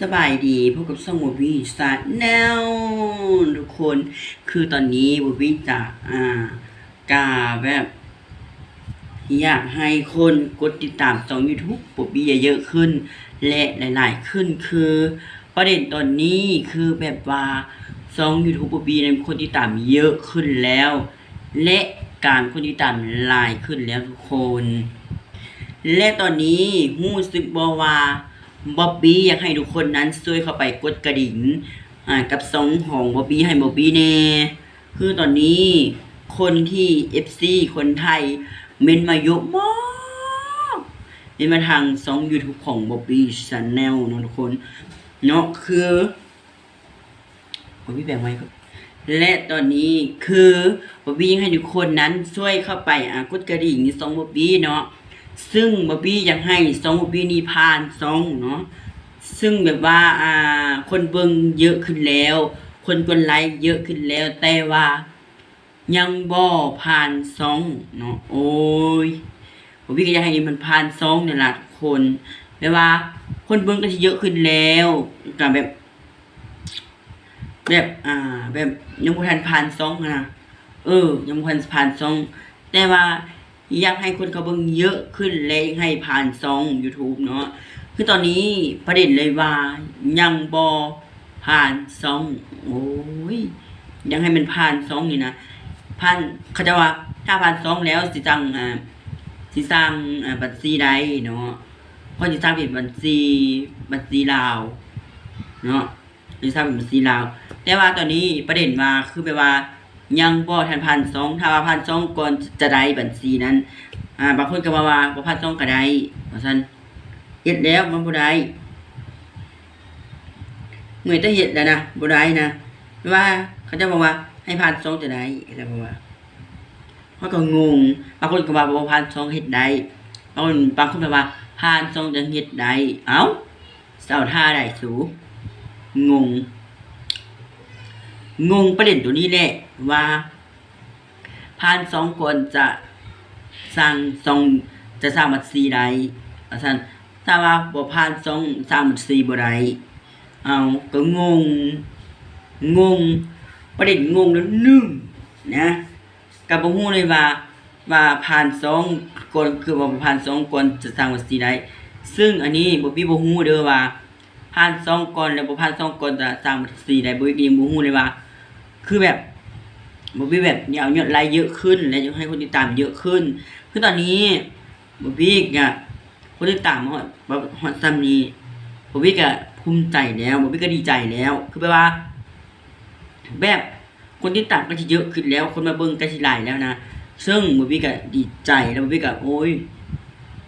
สบายดีพบกับช่องบวี่สตาร์แนวทุกคนคือตอนนี้บวี่จะอ่ากาแบบอยากให้คนกดติดตามช่อง YouTube บวี่เยอะๆขึ้น และหลาย ๆ ขึ้นคือ ประเด็นตอนนี้คือแบบว่าช่อง YouTube บวี่นั้นคนติดตามเยอะขึ้นแล้ว และการคนติดตามหลายขึ้นแล้วทุกคน และตอนนี้หู้สึกบอว่า บ๊อบบี้อยากให้ทุกคนนั้นช่วยเข้าไปกดกระดิ่งอ่ากับซองของบ๊อบบี้ให้บ๊อบบี้แน่คือตอนนี้คนที่ FC คนไทย เมนมาเยอะมากเมนมาทางซอง YouTube ของบ๊อบบี้ชาแนลนะทุกคนเนาะคือบ๊อบบี้แบ่งไว้ครับและตอนนี้คือบ๊อบบี้ยากให้ทุกคนนั้นช่วยเข้าไปอ่ากดกระดิ่งในซองบ๊อบบี้เนาะ ซึ่งบอบบี้อยากให้ซองบอบบี้นี่ผ่านซองเนาะซึ่งแบบว่าอ่าคนเบิ่งเยอะขึ้นแล้ว คนกดไลค์เยอะขึ้นแล้ว แต่ว่ายังบ่ผ่านซองเนาะโอ้ยบอบี้ก็อยากให้มันผ่านซองนี่ล่ะทุกคนแบบว่า คนเบิ่งก็สิเยอะขึ้นแล้วก็แบบ แบบ อ่า แบบยังบ่ทันผ่านซองนะเออ ยังบ่ทันผ่านซองแต่ว่า อยากให้คนเขาเบิ่งเยอะขึ้นและให้ผ่านซอง YouTube เนาะคือตอนนี้ประเด็นเลยว่ายังบ่ผ่านซอง โอ้ยยังให้มันผ่านซองนี่นะผ่านเขาจะว่าถ้าผ่านซองแล้วสิจังอ่าสิสร้างอ่าบัญชีใดเนาะเพราะสิสร้างเป็นบัญชีบัญชีลาว เนาะสิสร้างเป็นบัญชีลาว แต่ว่าตอนนี้ประเด็นว่าคือแบบว่า ยังบ่ทันผ่านซองถ้าว่าผ่านซองก่อนจะได้บัญชีนั้น อ่าบางคนก็ว่าว่าบ่ผ่านซองก็ได้ว่าซั่นเฮ็ดแล้วมันบ่ได้เมื่อแต่เฮ็ดแล้วนะบ่ได้นะว่าเขาจะบอกว่าให้ผ่านซองจะได้แล้วบอกว่าเขาก็งงบางคนก็ว่าบ่ผ่านซองเฮ็ดได้บางคนบางคนก็ว่าผ่านซองจะเฮ็ดได้เอ้าเจ้าท่าได้สูงง งงประเด็นตัวนี้แหละว่าพานสองคนจะสร้างสองจะสร้างบัตรซีใดอาจารย์ถ้าว่าบ่พานสองสร้างบัตรซีบ่ไดเอาก็งงงงประเด็นงงแล้วนึ่งนะกับบ่ฮู้เลยว่าว่าผ่านสองคนคือว่าผ่านสองคนจะสร้างบัตรซีใดซึ่งอันนี้บ่มีบ่ฮู้เด้อว่า ผ่านสองก่อนแล้วบ่ผ่านสองก่อนจะสร้างบัตรซีได้บ่อีกยังบ่ฮู้เลยว่า คือแบบบ่มีแบบอยากเอายอดไลค์เยอะขึ้น และอยากให้คนติดตามเยอะขึ้น คือตอนนี้บ่มีก็คนติดตามฮอดบ่ฮอดซ้ำนี้บ่มีก็ภูมิใจแล้วบ่มีก็ดีใจแล้ว คือแปลว่า แบบคนที่ตามก็สิเยอะขึ้นแล้ว คนมาเบิ่งก็สิหลายแล้วนะซึ่งบ่มีก็ดีใจแล้วบ่มีก็โอ้ย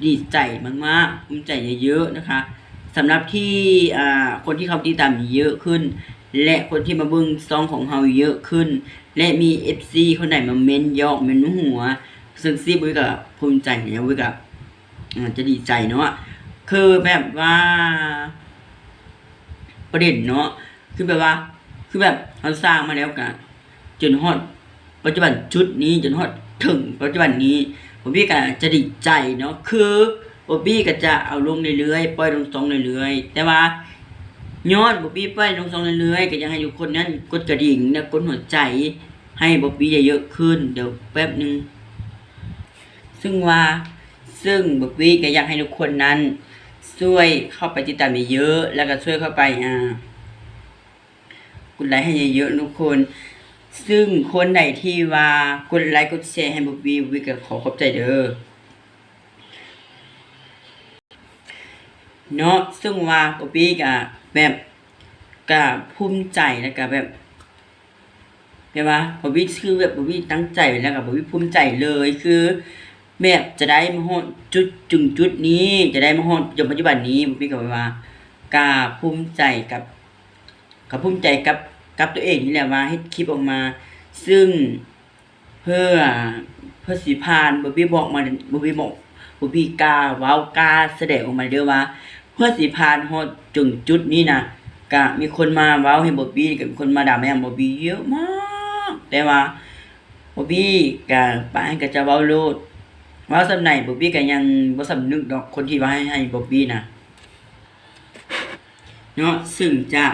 ดีใจมากๆภูมิใจเยอะๆนะคะ สำหรับที่คนที่เขาติดตามเยอะขึ้น และคนที่มาเบิ่งซองของเฮาเยอะขึ้น และมี FC คนไหนมาเม้นยอกเม้นหัว ซึ่งซีบุ้ยก็ภูมิใจแล้วบุ้ยก็อ่าจะดีใจเนาะคือแบบว่าประเด็นเนาะคือแบบว่า คือแบบเราสร้างมาแล้วกันจนฮอดปัจจุบันชุดนี้จนฮอดถึงปัจจุบันนี้ผมพี่ก็จะดีใจเนาะคือ ผมพี่ก็จะเอาลงเรื่อยๆปล่อยลงซองเรื่อยๆแต่ว่าย้อนบ๊อบบี้ปล่อยลงซองเรื่อยๆก็ยากให้ทุกคนนั้นกดกระดิ่งและกดหัวใจ ให้บ๊อบบี้เยอะๆขึ้น เดี๋ยวแป๊บหนึงซึ่งว่าซึ่งบ๊อบบี้ก็อยากให้ทุกคนนั้น ช่วยเข้าไปติดตามเยอะๆแล้วก็ช่วยเข้าไปอ่ากดไลค์ให้เยอะๆทุกคนซึ่งคนไหนที่ว่ากดไลค์กดแชร์ให้บ๊อบบี้บ๊อบบี้ก็ขอขอบใจเด้อ เนาะซึ่งว่าป๊อปปี้ก็แบบก็ภูมิใจแล้วก็แบบแบบว่าป๊อปปี้คือแบบปปี้ตั้งใจไว้แล้วก็ป๊อปปี้ภูมิใจเลยคือแบบจะได้มาฮอดจุดจึงจุดนี้ จะได้มาฮอดจนปัจจุบันนี้ป๊อปปี้ก็แบบว่าก็ภูมิใจกับก็ภูมิใจกับกับตัวเองนี่แหละว่าเฮ็ดคลิปออกมา ซึ่งเพื่อเพื่อสิผ่านบ๊อบบี้บอกมาบ๊อบบี้บอก บ๊อบบี้กล้าเว้ากล้าแสดงออกมาเด้อว่า เพื่อสิผ่านฮอดจึงจุดนี้นะก็มีคนมาเว้าให้บอบบี้กับคนมาด่าแม่บอบบี้เยอะมาก แต่ว่าบอบบี้ก็ป้านก็จะเว้าโลดเว้าสำไหนบอบบี้ก็ยังบ่สำนึกดอกคนที่ว่าให้ให้บอบบี้นะเนาะซึ่งจะ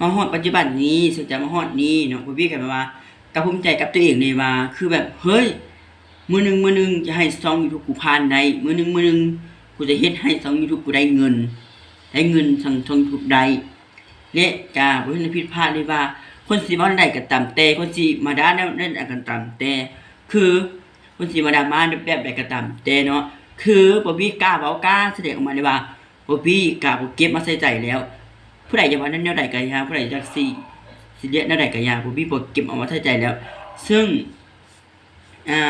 มาฮอดปัจจุบันนี้ซึ่งจะมาฮอดนี้เนาะบ่พี่กันว่าก็ภูมิใจกับตัวเองเลยว่า คือแบบเฮ้ย มือหนึ่งมือหนึ่งจะให้ช่อง YouTube กูผ่านได้มือหนึ่งมือหนึ่งกูจะเฮ็ดให้ช่อง YouTube กูได้เงิน ได้เงินทางช่อง YouTube ได้และจะบ่เห็นผิดพลาดเลยว่า คนสิมาได้ก็ตามแต่คนสิมาด่าแนวนั้นก็ตามแต่คือคนสิมาด่ามาแบบใดก็ตามแต่เนาะคือบ่พี่กล้าเว้ากล้าแสดงออกมาเลยว่าบ่พี่กล้าบ่เก็บมาใส่ใจแล้ว ผู้ใดจะว่านั้นแนวใดก็อยาผู้ใดจักสิสิเรียกแนวใดก็อยาบ่พี่บ่เก็บเอามาใส่ใจแล้ว ซึ่งอ่า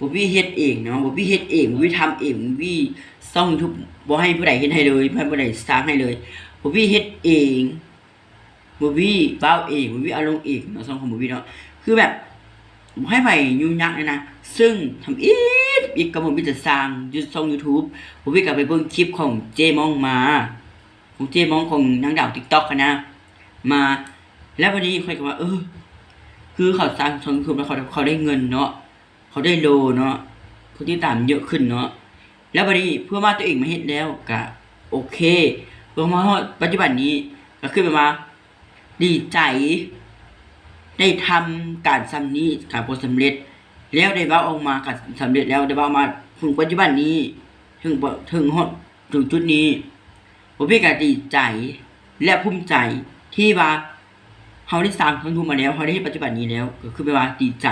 บ่พี่เฮ็ดเองเนาะบ่พี่เฮ็ดเองบ่พี่ทำเองบ่พี่ซ่องทุกบ่ให้ผู้ใดเฮ็ดให้เลยให้ผู้ใดสร้างให้เลยบ่พี่เฮ็ดเองบ่พี่เว้าเองบ่พี่อาลงเองเนาะซ่องของบ่พี่เนาะคือแบบบ่ให้ไปยุ่งยากเลยนะซึ่งทำอีกอีกก็บ่มีจะสร้างยู่ช่อง YouTube บ่พี่ก็ไปเบิ่งคลิปของเจมองมา ของเจมองของนางดาว TikTok อะนะ มาแล้ววันนี้ค่อยก็ว่าเออ คือเขาสร้างช่อง YouTube แล้วเขาเขาได้เงินเนาะ เขาได้โลเนาะคนที่ตามเยอะขึ้นเนาะแล้วบัดนี้เพื่อมาตัวเองมาเฮ็ดแล้วก็โอเคเพื่อมาฮอดปัจจุบันนี้ก็คือแบบว่าดีใจ ได้ทำการซ้ำนี้กับผลสำเร็จ แล้วได้ว้าออกมากับสำเร็จแล้วได้ว้ามาถึงปัจจุบันนี้ ถึงถึงฮอดถึงจุดนี้ผมพี่ก็ดีใจและภูมิใจที่ว่าเฮาได้สร้างทั้งทุกมาแล้วเฮาได้ปัจจุบันนี้แล้ว ก็คือแปลว่าดีใจ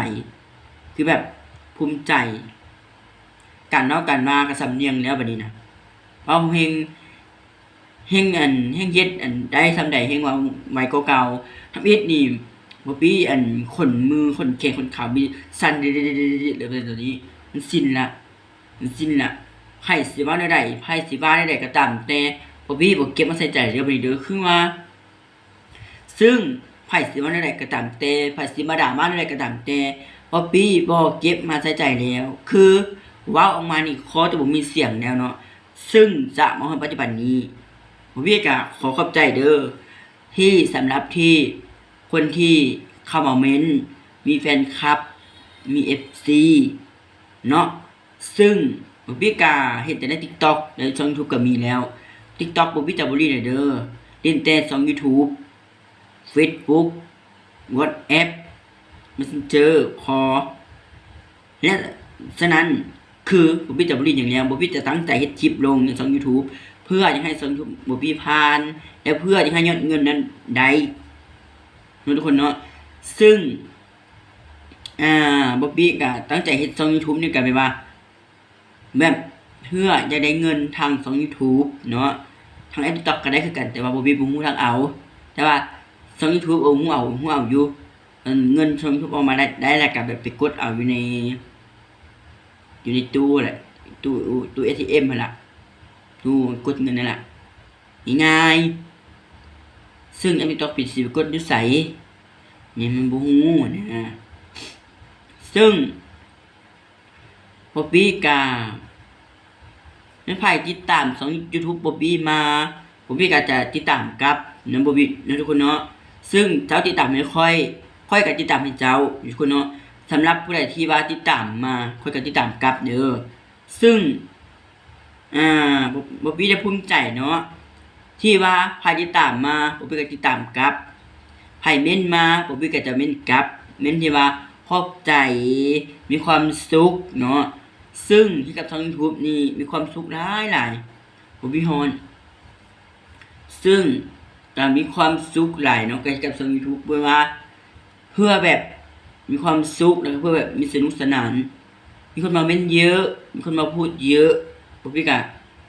คือแบบ ภูมิใจการเนาะการมากับสำเนียงแล้วบัดนี้นะเพราะเฮงเฮงอันเฮงเฮ็ดอันได้สำใดเฮงว่าไว้เก่าๆทำเฮ็ดนี่บ่ปีอันขนมือขนแขนขนขามีสั่นเดๆๆๆๆเลยตัวนี้ มันสิ้นละมันสิ้นละไผสิว่าได้ไผสิว่านได้ก็ตามแต่บ่ปีบ่เก็บมาใส่ใจเดี๋ยวบัดนี้เด้อคือว่าซึ่งไผสิว่านได้ก็ตามแต่ไผสิมาด่ามาได้ก็ตามแต่ พอปี้บอกเก็บมาใส่ใจแล้ว คือว้าออกมานี่คอจะบ่มีเสียงแล้วเนาะซึ่งจะมาในปัจจุบันนี้ผมพี่ก็ขอขอบใจเด้อที่สำหรับที่คนที่เข้ามาเม้นมีแฟนคลับ มี FC เนาะซึ่งผมพี่ก็เห็นแต่ใน TikTok ในช่อง YouTube ก็มีแล้ว TikTok ผมพี่จะบ่รีเด้อเล่นแต่ช่อง YouTube Facebook WhatsApp Messenger คอและฉะนั้นคือบ่พี่จะบ่รีอย่างแล้วบ่พี่จะตั้งใจเฮ็ดคลิปลงในช่อง YouTube เพื่อจะให้ช่อง YouTube บ่พี่ผ่าน และเพื่อจะให้ยอดเงินนั้นได้ทุกคนเนาะซึ่งอ่าบ่พี่ก็ตั้งใจเฮ็ดช่อง YouTube นี่ก็แบบว่าแบบเพื่อจะได้เงินทางช่อง YouTube เนาะทางแอป TikTok ก็ได้คือกันแต่ว่าบ่พี่บ่ฮู้ทางเอา แต่ว่าช่อง YouTube เอาฮู้เอาฮู้เอาอยู่ เงินเงินชมทุบออกมาได้ได้แล้วกับแบบไปกดเอาอยู่ใน อยู่ในตู้แหละตู้ตู้ ATM นั่นแหละตู้กดเงินนั่นแหละง่ายซึ่งอันนี้ต้อปิดสิไปกดยุใสเนี่ยมันบ่ฮู้นะซึ่งพอปี้กาไม่ไผติดตามสอง YouTube บอบี้มาบอบี้ก็จะติดตามกับนะบอบบี้นะทุกคนเนาะซึ่งเจ้าติดตามไม่ค่อย ค่อยกับติดตามให้เจ้าอยู่คนเนาะสำหรับผู้ใดที่ว่าติดตามมาค่อยกับติดตามกลับเด้อซึ่งอ่าบ่บี้ได้ภูมิใจเนาะที่ว่าใครติดตามมาบ่บี้ก็ติดตามกลับใครเม้นมาบ่บี้ก็จะเม้นกลับ เม้นที่ว่าขอบใจมีความสุขเนาะซึ่งที่กับทาง YouTube นี่มีความสุขหลายหลายบ่บี้ฮอน ซึ่งก็มีความสุขหลายเนาะกับทาง YouTube เพื่อว่า พื่อแบบมีความสุขแล้วก็เพื่อแบบมีสนุกสนาน มีคนมาเม้นเยอะ มีคนมาพูดเยอะพวกพี่กะ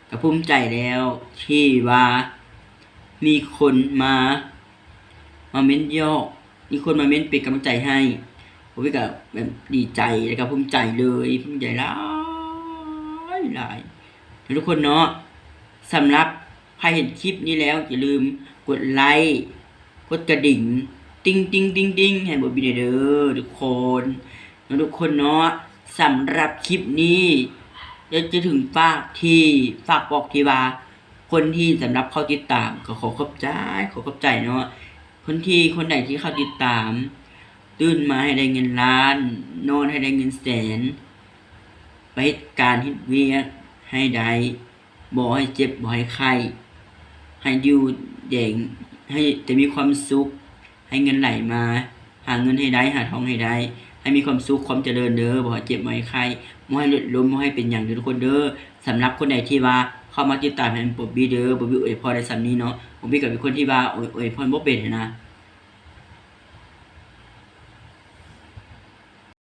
ก็ภูมิใจแล้วที่ว่า มีคนมา มาเม้นย่อมีคนมาเม้นเป็นกำลังใจให้พวกพี่กะแบบดีใจแล้วก็ภูมิใจเลยภูมิใจหลายหลายทุกคนเนาะสำหรับใครเห็นคลิปนี้แล้วอย่าลืมกดไลค์กดกระดิ่ง ติ้งติ้งติ้งติ้งให้บทบินเด้อทุกคนแล้วทุกคนเนาะสำหรับคลิปนี้จะถึงฝากที่ฝากบอกที่ว่าคนที่สำหรับเข้าติดตามก็ขอขอบใจขอขอบใจเนาะคนที่คนไหนที่เข้าติดตามตื่นมาให้ได้เงินล้าน นอนให้ได้เงินแสน ไปการเฮ็ดเวียกให้ได้บ่ให้เจ็บบ่ให้ไข้ให้อยู่แดงให้แต่มีความสุข ให้เงินไหลมา หาเงินให้ได้หาทองให้ได้ ให้มีความสุขความเจริญเด้อบ่ให้เจ็บบ่ให้ไม่ให้หลุดล้มบ่ให้เป็นอย่างเด้ทุกคนเด้อสำหรับคนใดที่ว่าเข้ามาติดตามให้บอบบี้เด้อบอบบี้อวยพรได้สำนี้เนาะผมบี้ก็เป็นคนที่ว่าอวยอวยพรบ่เป็นนะ